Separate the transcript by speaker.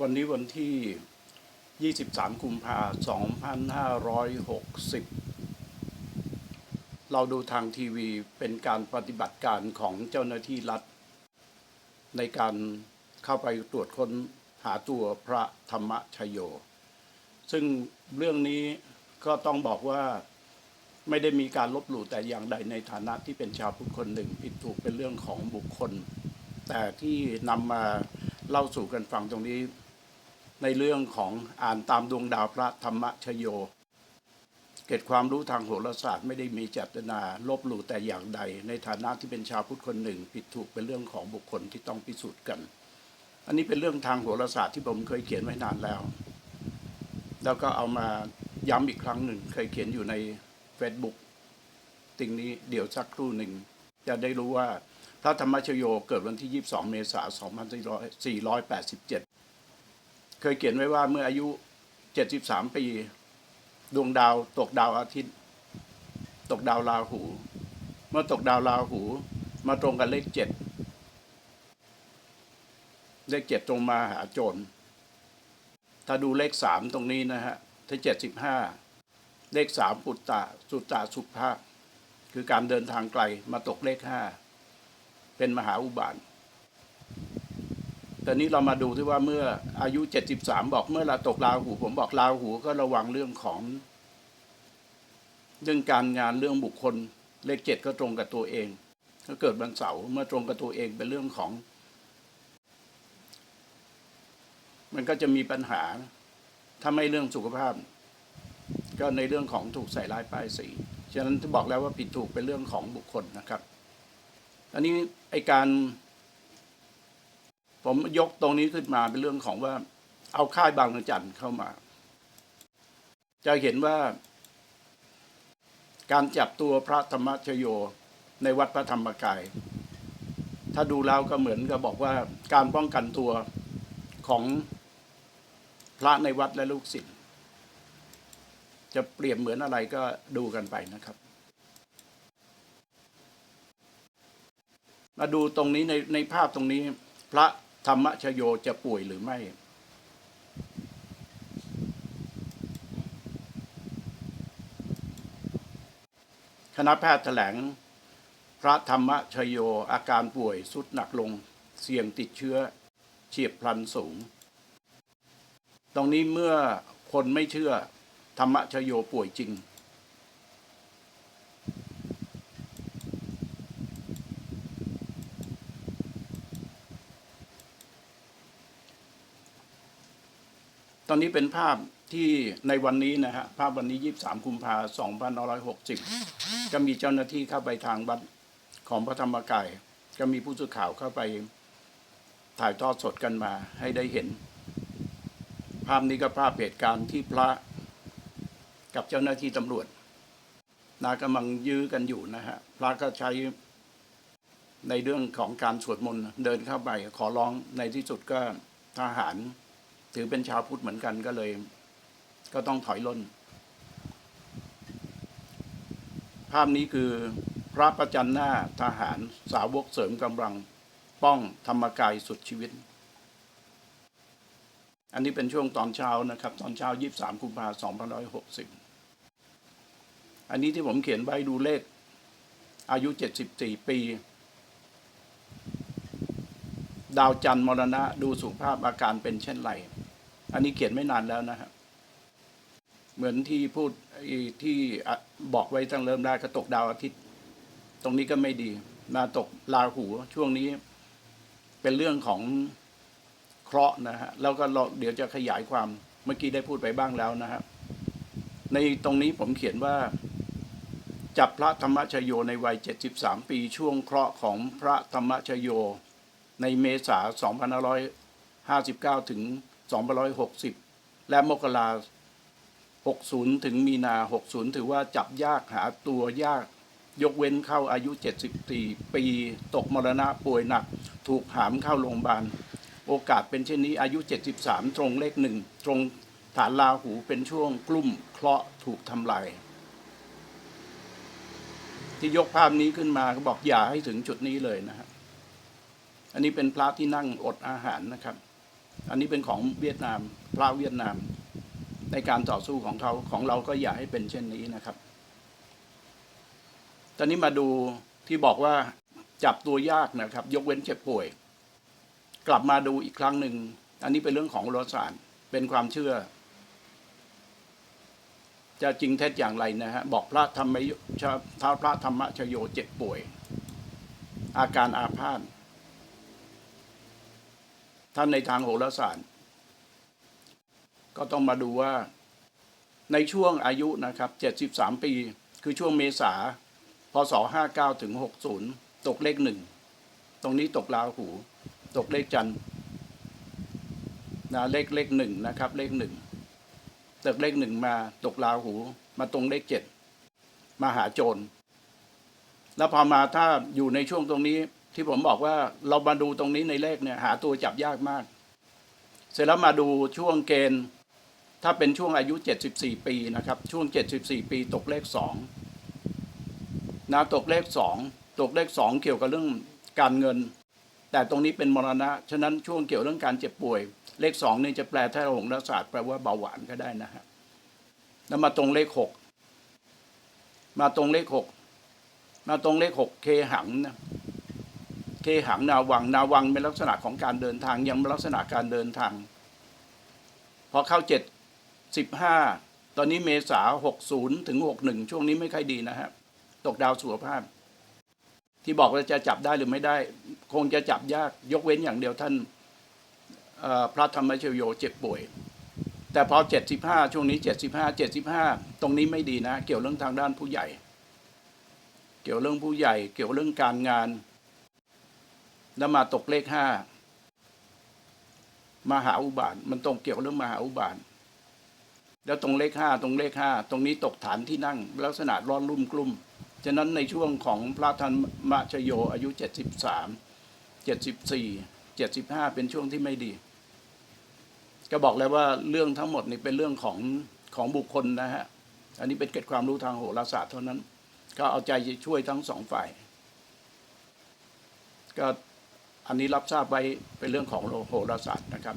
Speaker 1: วันนี้วันที่ 23 กุมภาพันธ์2560 เราดูทางทีวีเป็นการปฏิบัติการของเจ้าหน้าที่รัฐ ในการเข้าไปตรวจค้นหาตัวพระธรรมชโย ซึ่งเรื่องนี้ก็ต้องบอกว่าไม่ได้มีการลบหลู่แต่อย่างใดในฐานะที่เป็นชาวพุทธคนหนึ่งผิดถูกเป็นเรื่องของบุคคล แต่ที่นำมา เล่าสู่กันฟังตรงนี้ ในเรื่องของอ่านตามดวงดาวพระธรรมชโย เกิดความรู้ทางโหราศาสตร์ไม่ได้มีเจตนาลบหลู่แต่อย่างใด ในฐานะที่เป็นชาวพุทธคนหนึ่ง ผิดถูกเป็นเรื่องของบุคคลที่ต้องพิสูจน์กัน อันนี้เป็นเรื่องทางโหราศาสตร์ที่ผมเคยเขียนไว้นานแล้ว แล้วก็เอามาย้ำอีกครั้งหนึ่ง เคยเขียนอยู่ใน Facebook ติงนี้เดี๋ยวสักครู่หนึ่งจะได้รู้ว่า พระธรรมชโยเกิดวันที่ 22 เมษายน 2487 เคยเขียนไว้ว่าเมื่ออายุ 73 ปี ดวงดาวตกดาวอาทิตย์ ตกดาวราหู เมื่อตกดาวราหู มาตรงกับเลขเจ็ดเลขเจ็ดตรงมาหาโจร ถ้าดูเลขสามตรงนี้นะฮะถ้าเจ็ดสิบห้าเลขสามปุตตะ สุตตะสุภาพ คือการเดินทางไกลมาตกเลขห้า เป็นมหาอุบาทแต่นี้เรามาดูที่ว่าเมื่ออายุ 73 บอกเมื่อเราตกราหู ผมบอกราหูก็ระวังเรื่องของเรื่องการงานเรื่องบุคคลเลขเจ็ดก็ตรงกับตัวเองก็เกิดวันเสาร์เมื่อตรงกับตัวเองเป็นเรื่องของ มันก็จะมีปัญหาถ้าไม่เรื่องสุขภาพ ก็ในเรื่องของถูกใส่ร้ายป้ายสีฉะนั้นบอกแล้วว่าผิดถูกเป็นเรื่องของบุคคลนะครับ อันนี้ไอการ ผมยกตรงนี้ขึ้นมาเป็นเรื่องของว่า เอาค่ายบางระจันเข้ามา จะเห็นว่า การจับตัวพระธรรมชโยในวัดพระธรรมกาย ถ้าดูแล้วก็เหมือนกับบอกว่าการป้องกันตัวของพระในวัดและลูกศิษย์จะเปรียบเหมือนอะไรก็ดูกันไปนะครับ มาดูตรงนี้ในในภาพตรงนี้ พระธรรมชโยจะป่วยหรือไม่ คณะแพทย์แถลง พระธรรมชโยอาการป่วยสุดหนักลง เสี่ยงติดเชื้อเฉียบพลันสูง ตรงนี้เมื่อคนไม่เชื่อธรรมชโยป่วยจริง ตอนนี้เป็นภาพที่ในวันนี้นะฮะภาพวันนี้ 23 กุมภาพันธ์2560 ก็มีเจ้าหน้าที่เข้าไปทางวัดของพระธรรมกาย ก็มีผู้สื่อข่าวเข้าไปถ่ายทอดสดกันมาให้ได้เห็น ภาพนี้ก็ภาพเหตุการณ์ที่พระกับเจ้าหน้าที่ตำรวจนะกำลังยื้อกันอยู่นะฮะพระก็ใช้ในเรื่องของการสวดมนต์เดินเข้าไปขอร้องในที่สุดก็ทหาร ถือเป็นชาวพุทธเหมือนกันก็เลย ก็ต้องถอยล่น ภาพนี้คือพระประจันหน้าทหารสาวกเสริมกำลัง ป้องธรรมกายสุดชีวิต อันนี้เป็นช่วงตอนเช้านะครับ ตอนเช้า 23กุมภาพันธ์2560 อันนี้ที่ผมเขียนไว้ดูเลขอายุ 74 ปี ดาวจันทร์มรณะ ดูสุขภาพอาการเป็นเช่นไรอันนี้เขียนไม่นานแล้วนะครับเหมือนที่พูดที่บอกไว้ตั้งเริ่มแรกก็ตกดาวอาทิตย์ ตรงนี้ก็ไม่ดี มาตกราหูช่วงนี้ เป็นเรื่องของเคราะห์นะฮะแล้วก็เราเดี๋ยวจะขยายความเมื่อกี้ได้พูดไปบ้างแล้วนะครับในตรงนี้ผมเขียนว่า จับพระธรรมชโยในวัย 73 ปีช่วงเคราะห์ของพระธรรมชโย ในเมษา2559 ถึง 2560 และมกรา60 ถึงมีนา 60 ถือว่าจับยากหาตัวยาก ยกเว้นเข้าอายุ 74 ปีตกมรณะป่วยหนัก ถูกหามเข้าโรงพยาบาล โอกาสเป็นเช่นนี้อายุ 73 ตรงเลขหนึ่ง ตรงฐานราหูเป็นช่วงกลุ่มเคราะห์ถูกทำลายที่ยกภาพนี้ขึ้นมาก็บอกอย่าให้ถึงจุดนี้เลยนะครับ อันนี้เป็นพระที่นั่งอดอาหารนะครับ อันนี้เป็นของเวียดนาม พระเวียดนาม ในการต่อสู้ของเขาของเราก็อย่าให้เป็นเช่นนี้นะครับ ตอนนี้มาดูที่บอกว่าจับตัวยากนะครับ ยกเว้นเจ็บป่วย กลับมาดูอีกครั้งหนึ่ง อันนี้เป็นเรื่องของโรศาสตร์เป็นความเชื่อ จะจริงเท็จอย่างไรนะฮะบอกพระธรรมยท้าพระธรรมชโยเจ็บป่วย อาการอาพาธ ท่านในทางโหราศาสตร์ ก็ต้องมาดูว่าในช่วงอายุนะครับ 73 ปี คือช่วงเมษาพศ 59 ถึง 60 ตกเลขหนึ่ง ตรงนี้ตกราหู ตกเลขจันทร์นะเลขเลขหนึ่งนะครับ เลขหนึ่งตกเลขหนึ่งมาตกราหู มาตรงเลขเจ็ดมาหาโจร แล้วพอมาถ้าอยู่ในช่วงตรงนี้ ที่ผมบอกว่าเรามาดูตรงนี้ในเลขเนี่ยหาตัวจับยากมาก เสร็จแล้วมาดูช่วงเกณฑ์ ถ้าเป็นช่วงอายุ 74 ปีนะครับ ช่วง 74 ปีตกเลขสองนะตกเลขสองตกเลขสองเกี่ยวกับเรื่องการเงิน แต่ตรงนี้เป็นมรณะ ฉะนั้นช่วงเกี่ยวเรื่องการเจ็บป่วย เลขสองนี่จะแปลถ้าหงศาสตร์แปลว่าเบาหวานก็ได้นะฮะแล้วมาตรงเลขหกมาตรงเลขหกมาตรงเลขหกเคหังนะ เคหังนาวัง นาวังเป็นลักษณะของการเดินทางยังเป็นลักษณะการเดินทาง พอเข้าเจ็ดสิบห้าตอนนี้เมษาหกศูนย์ถึงหกหนึ่งช่วงนี้ไม่ค่อยดีนะฮะตกดาวสุขภาพ ที่บอกว่าจะจับได้หรือไม่ได้ คงจะจับยากยกเว้นอย่างเดียวท่านพระธรรมชโยเจ็บป่วย แต่พอเจ็ดสิบห้าช่วงนี้เจ็ดสิบห้าเจ็ดสิบห้าตรงนี้ไม่ดีนะ เกี่ยวเรื่องทางด้านผู้ใหญ่ เกี่ยวเรื่องผู้ใหญ่ เกี่ยวเรื่องการงาน แล้วมาตกเลขห้ามหาอุบาท มันตรงเกี่ยวเรื่องมหาอุบาท แล้วตรงเลขห้าตรงเลขห้าตรงนี้ตกฐานที่นั่ง ลักษณะร้อนรุ่มกลุ่ม ฉะนั้นในช่วงของพระธรรมชโยอายุเจ็ดสิบสามเจ็ดสิบสี่เจ็ดสิบห้าเป็นช่วงที่ไม่ดี ก็บอกแล้วว่าเรื่องทั้งหมดนี่เป็นเรื่องของของบุคคลนะฮะ อันนี้เป็นเกร็ดความรู้ทางโหราศาสตร์เท่านั้น ก็เอาใจช่วยทั้งสองฝ่าย ก็ อันนี้รับทราบไว้เป็นเรื่องของโหราศาสตร์นะครับ